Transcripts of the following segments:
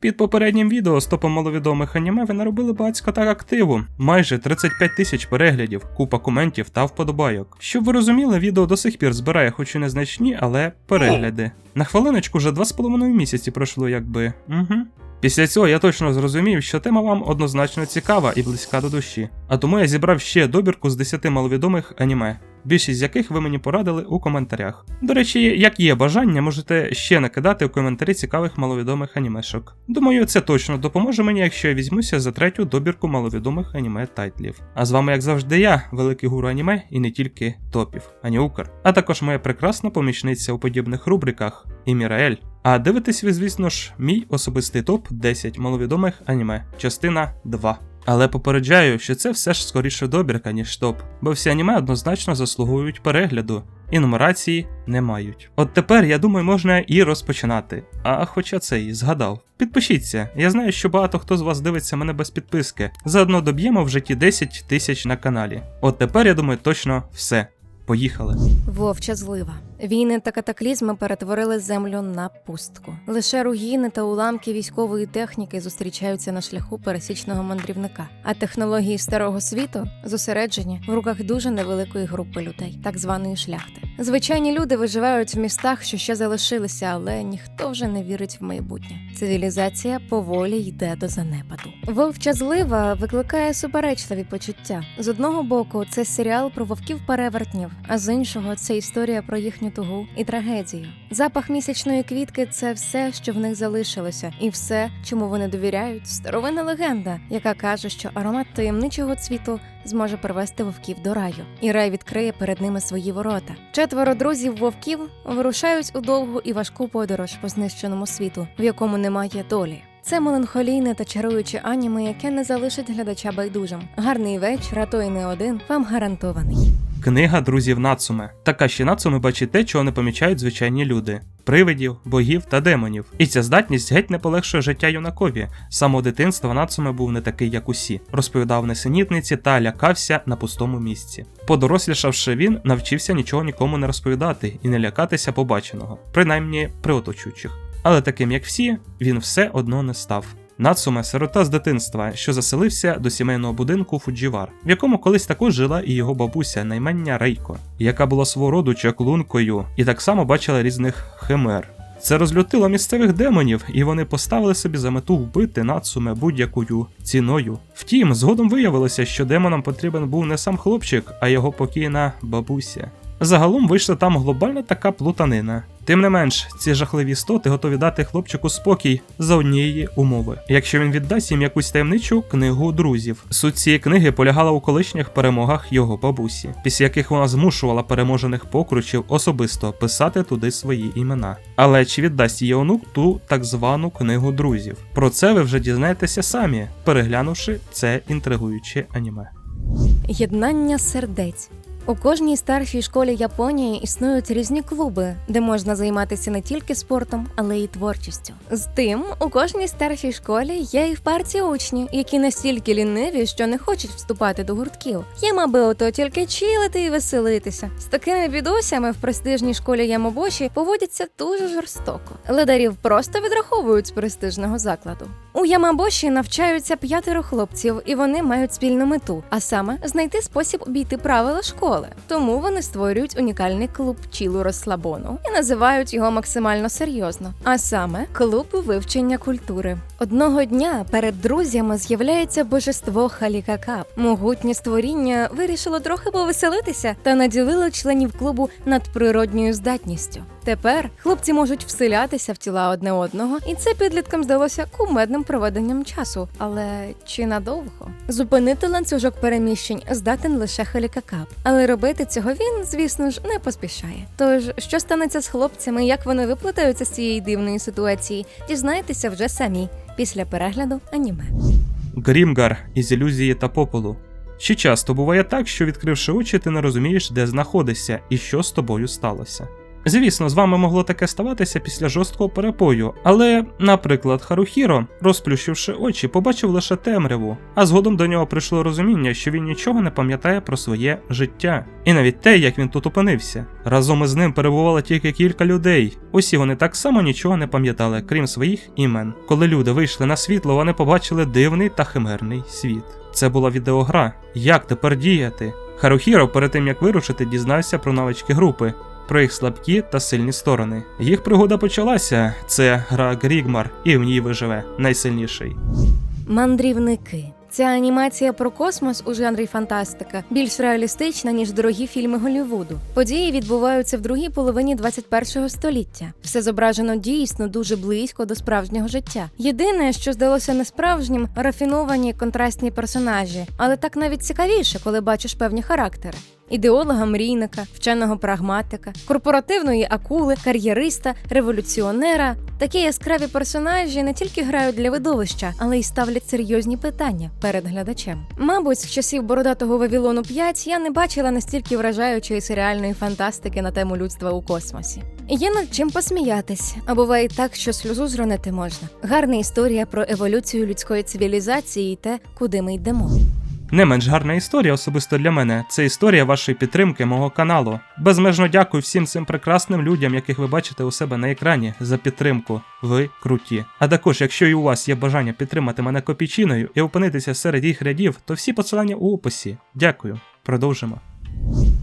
Під попереднім відео з топом маловідомих аніме ви наробили багатько так активу, майже 35 тисяч переглядів, купа коментів та вподобайок. Щоб ви розуміли, відео до сих пір збирає хоч і незначні, але перегляди. На хвилиночку вже 2,5 місяці пройшло, якби. Угу. Після цього я точно зрозумів, що тема вам однозначно цікава і близька до душі. А тому я зібрав ще добірку з 10 маловідомих аніме, більшість з яких ви мені порадили у коментарях. До речі, як є бажання, можете ще накидати у коментарі цікавих маловідомих анімешок. Думаю, це точно допоможе мені, якщо я візьмуся за третю добірку маловідомих аніме тайтлів. А з вами, як завжди, я, великий гуру аніме, і не тільки топів, ані Укр, а також моя прекрасна помічниця у подібних рубриках Іміраель. А дивитесь ви, звісно ж, мій особистий топ 10 маловідомих аніме, частина 2. Але попереджаю, що це все ж скоріше добірка, ніж топ, бо всі аніме однозначно заслуговують перегляду, і нумерації не мають. От тепер, я думаю, можна і розпочинати. А хоча це і згадав. Підпишіться, я знаю, що багато хто з вас дивиться мене без підписки. Заодно доб'ємо в житті 10 тисяч на каналі. От тепер, я думаю, точно все. Поїхали. Вовча злива. Війни та катаклізми перетворили землю на пустку. Лише руїни та уламки військової техніки зустрічаються на шляху пересічного мандрівника. А технології старого світу зосереджені в руках дуже невеликої групи людей, так званої шляхти. Звичайні люди виживають в містах, що ще залишилися, але ніхто вже не вірить в майбутнє. Цивілізація поволі йде до занепаду. Вовча злива викликає суперечливі почуття. З одного боку, це серіал про вовків перевертнів, а з іншого це історія про їхню тугу і трагедію. Запах місячної квітки це все, що в них залишилося, і все, чому вони довіряють, старовинна легенда, яка каже, що аромат таємничого цвіту зможе привести вовків до раю, і рай відкриє перед ними свої ворота. Четверо друзів вовків вирушають у довгу і важку подорож по знищеному світу, в якому немає долі. Це меланхолійне та чаруюче аніме, яке не залишить глядача байдужим. Гарний вечір, а то й не один, вам гарантований. Книга друзів Нацуме. Така ще Нацуме бачить те, чого не помічають звичайні люди: привидів, богів та демонів. І ця здатність геть не полегшує життя юнакові. З самого дитинства Нацуме був не такий, як усі, розповідав несенітниці та лякався на пустому місці. Подорослішавши, він навчився нічого нікому не розповідати і не лякатися побаченого, принаймні при оточуючих. Але таким як всі, він все одно не став. Нацуме сирота з дитинства, що заселився до сімейного будинку Фуджівар, в якому колись також жила і його бабуся, наймення Рейко, яка була свого роду чаклункою і так само бачила різних химер. Це розлютило місцевих демонів, і вони поставили собі за мету вбити Нацуме будь-якою ціною. Втім, згодом виявилося, що демонам потрібен був не сам хлопчик, а його покійна бабуся. Загалом вийшла там глобальна така плутанина. Тим не менш, ці жахливі істоти готові дати хлопчику спокій за однієї умови, якщо він віддасть їм якусь таємничу книгу друзів. Суть цієї книги полягала у колишніх перемогах його бабусі, після яких вона змушувала переможених покручів особисто писати туди свої імена. Але чи віддасть її онук ту так звану книгу друзів? Про це ви вже дізнаєтеся самі, переглянувши це інтригуюче аніме. Єднання сердець. У кожній старшій школі Японії існують різні клуби, де можна займатися не тільки спортом, але й творчістю. З тим, у кожній старшій школі є і в парті учні, які настільки ліниві, що не хочуть вступати до гуртків. Їм аби ото тільки чилити і веселитися. З такими бідосями в престижній школі Ямобоші поводяться дуже жорстоко. Ледарів просто відраховують з престижного закладу. У Ямабоші навчаються п'ятеро хлопців, і вони мають спільну мету, а саме знайти спосіб обійти правила школи. Тому вони створюють унікальний клуб чілу розслабону і називають його максимально серйозно, а саме клуб вивчення культури. Одного дня перед друзями з'являється божество Халікакап. Могутнє створіння вирішило трохи повеселитися та наділило членів клубу надприродньою здатністю. Тепер хлопці можуть вселятися в тіла одне одного, і це підліткам здалося кумедним проведенням часу. Але чи надовго? Зупинити ланцюжок переміщень здатен лише Халікакап. Але робити цього він, звісно ж, не поспішає. Тож, що станеться з хлопцями, як вони виплутаються з цієї дивної ситуації, дізнайтеся вже самі після перегляду аніме. Грімгар із ілюзії та попелу. Ще часто буває так, що відкривши очі, ти не розумієш, де знаходишся і що з тобою сталося. Звісно, з вами могло таке ставатися після жорсткого перепою, але, наприклад, Харухіро, розплющивши очі, побачив лише темряву, а згодом до нього прийшло розуміння, що він нічого не пам'ятає про своє життя, і навіть те, як він тут опинився. Разом із ним перебувало тільки кілька людей. Усі вони так само нічого не пам'ятали, крім своїх імен. Коли люди вийшли на світло, вони побачили дивний та химерний світ. Це була відеогра. Як тепер діяти? Харухіро перед тим як вирушити, дізнався про навички групи, про їх слабкі та сильні сторони. Їх пригода почалася. Це гра Грігмар, і в ній виживе найсильніший. Мандрівники. Ця анімація про космос у жанрі фантастика більш реалістична ніж дорогі фільми Голлівуду. Події відбуваються в другій половині 21-го століття. Все зображено дійсно дуже близько до справжнього життя. Єдине, що здалося несправжнім, рафіновані контрастні персонажі, але так навіть цікавіше, коли бачиш певні характери. Ідеолога мрійника, вченого прагматика, корпоративної акули, кар'єриста, революціонера. Такі яскраві персонажі не тільки грають для видовища, але й ставлять серйозні питання перед глядачем. Мабуть, з часів бородатого Вавилону 5 я не бачила настільки вражаючої серіальної фантастики на тему людства у космосі. Є над чим посміятись, а буває так, що сльозу зронити можна. Гарна історія про еволюцію людської цивілізації і те, куди ми йдемо. Не менш гарна історія особисто для мене це історія вашої підтримки мого каналу. Безмежно дякую всім цим прекрасним людям, яких ви бачите у себе на екрані, за підтримку. Ви круті. А також, якщо і у вас є бажання підтримати мене копійчиною і опинитися серед їх рядів, то всі посилання у описі. Дякую. Продовжимо.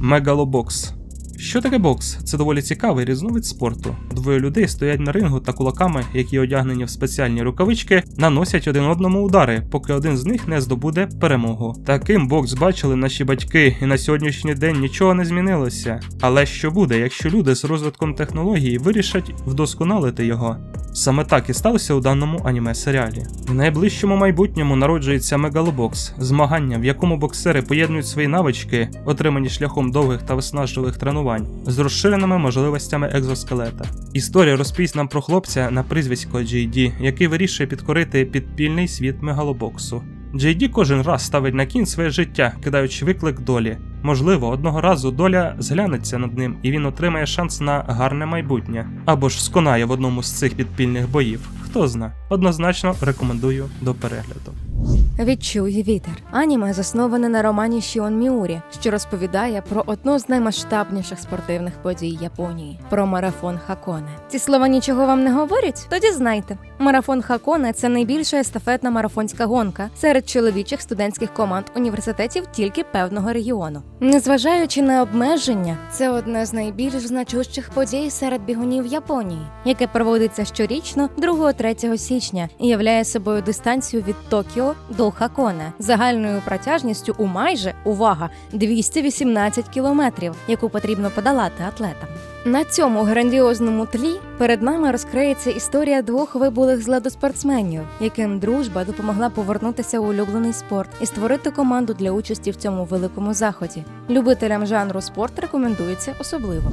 Мегалобокс. Що таке бокс? Це доволі цікавий різновид спорту. Двоє людей стоять на рингу та кулаками, які одягнені в спеціальні рукавички, наносять один одному удари, поки один з них не здобуде перемогу. Таким бокс бачили наші батьки, і на сьогоднішній день нічого не змінилося. Але що буде, якщо люди з розвитком технології вирішать вдосконалити його? Саме так і сталося у даному аніме-серіалі. В найближчому майбутньому народжується Мегалобокс, змагання, в якому боксери поєднують свої навички, отримані шляхом довгих та виснажливих тренувань, з розширеними можливостями екзоскелета. Історія розповість нам про хлопця на прізвисько JD, який вирішує підкорити підпільний світ мегалобоксу. JD кожен раз ставить на кін своє життя, кидаючи виклик долі. Можливо, одного разу доля зглянеться над ним, і він отримає шанс на гарне майбутнє, або ж сконає в одному з цих підпільних боїв. Хто зна, однозначно рекомендую до перегляду. Відчуй вітер. Аніме засноване на романі Шіон Міурі, що розповідає про одну з наймасштабніших спортивних подій Японії про марафон Хаконе. Ці слова нічого вам не говорять? Тоді знайте. Марафон Хаконе це найбільша естафетна марафонська гонка серед чоловічих студентських команд університетів тільки певного регіону. Незважаючи на обмеження, це одне з найбільш значущих подій серед бігунів Японії, яке проводиться щорічно 2-3 січня і являє собою дистанцію від Токіо до Хаконе загальною протяжністю у майже увага 218 кілометрів, яку потрібно подолати атлетам. На цьому грандіозному тлі перед нами розкриється історія двох вибулих з ладу спортсменів, яким дружба допомогла повернутися у улюблений спорт і створити команду для участі в цьому великому заході. Любителям жанру спорт рекомендується особливо.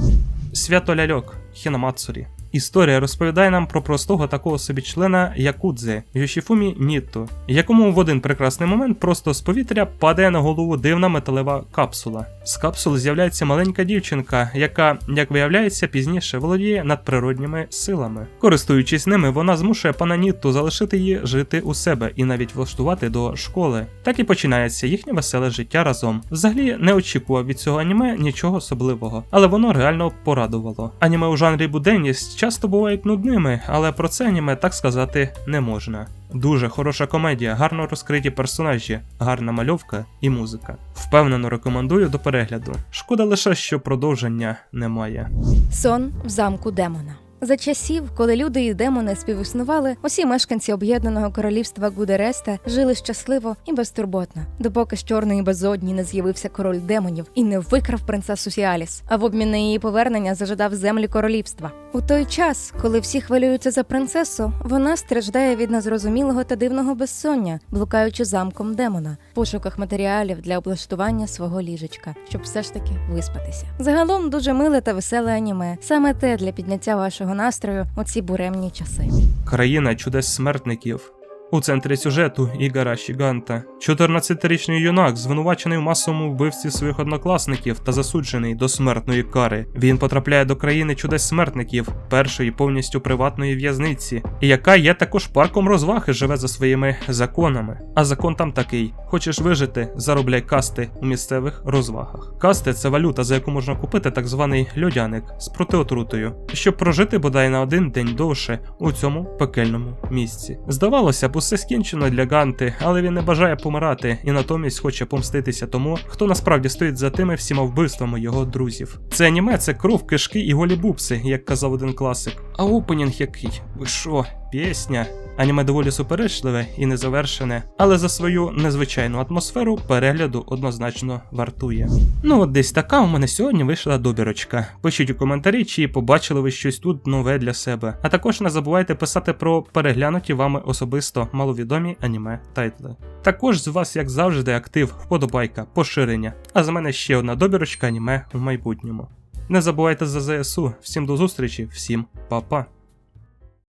Свято ляльок Хінамацурі. Історія розповідає нам про простого такого собі члена Якудзе Йошіфумі Нітту, якому в один прекрасний момент просто з повітря падає на голову дивна металева капсула. З капсули з'являється маленька дівчинка, яка, як виявляється, пізніше володіє надприродніми силами. Користуючись ними, вона змушує пана Нітту залишити її жити у себе і навіть влаштувати до школи. Так і починається їхнє веселе життя разом. Взагалі не очікував від цього аніме нічого особливого, але воно реально порадувало. Аніме у жанрі буденність часто бувають нудними, але про це аніме так сказати не можна. Дуже хороша комедія, гарно розкриті персонажі, гарна мальовка і музика. Впевнено рекомендую до перегляду. Шкода лише, що продовження немає. Сон в замку демона. За часів, коли люди і демони співіснували, усі мешканці об'єднаного королівства Гудереста жили щасливо і безтурботно, допоки з чорної безодні не з'явився король демонів і не викрав принцесу Сіаліс, а в обмін на її повернення зажадав землі королівства. У той час, коли всі хвилюються за принцесу, вона страждає від незрозумілого та дивного безсоння, блукаючи замком демона, в пошуках матеріалів для облаштування свого ліжечка, щоб все ж таки виспатися. Загалом дуже миле та веселе аніме, саме те для підняття вашого настрою у ці буремні часи. Країна чудес смертників. У центрі сюжету Ігора Шіганта. 14-річний юнак, звинувачений в масовому вбивстві своїх однокласників та засуджений до смертної кари. Він потрапляє до країни чудес смертників, першої повністю приватної в'язниці, яка є також парком розваги, живе за своїми законами. А закон там такий: хочеш вижити, заробляй касти у місцевих розвагах. Касти це валюта, за яку можна купити так званий льодяник з протиотрутою, щоб прожити бодай на один день довше у цьому пекельному місці. Здавалося б, усе скінчено для Ганти, але він не бажає помирати і натомість хоче помститися тому, хто насправді стоїть за тими всіма вбивствами його друзів. Це аніме, це кров, кишки і голі бубси, як казав один класик. А опенінг який? Ви що, пісня? Аніме доволі суперечливе і незавершене, але за свою незвичайну атмосферу перегляду однозначно вартує. Ну от десь така у мене сьогодні вийшла добірочка. Пишіть у коментарі, чи побачили ви щось тут нове для себе. А також не забувайте писати про переглянуті вами особисто маловідомі аніме тайтли. Також з вас, як завжди, актив, вподобайка, поширення. А з мене ще одна добірочка аніме в майбутньому. Не забувайте за ЗСУ. Всім до зустрічі, всім па-па.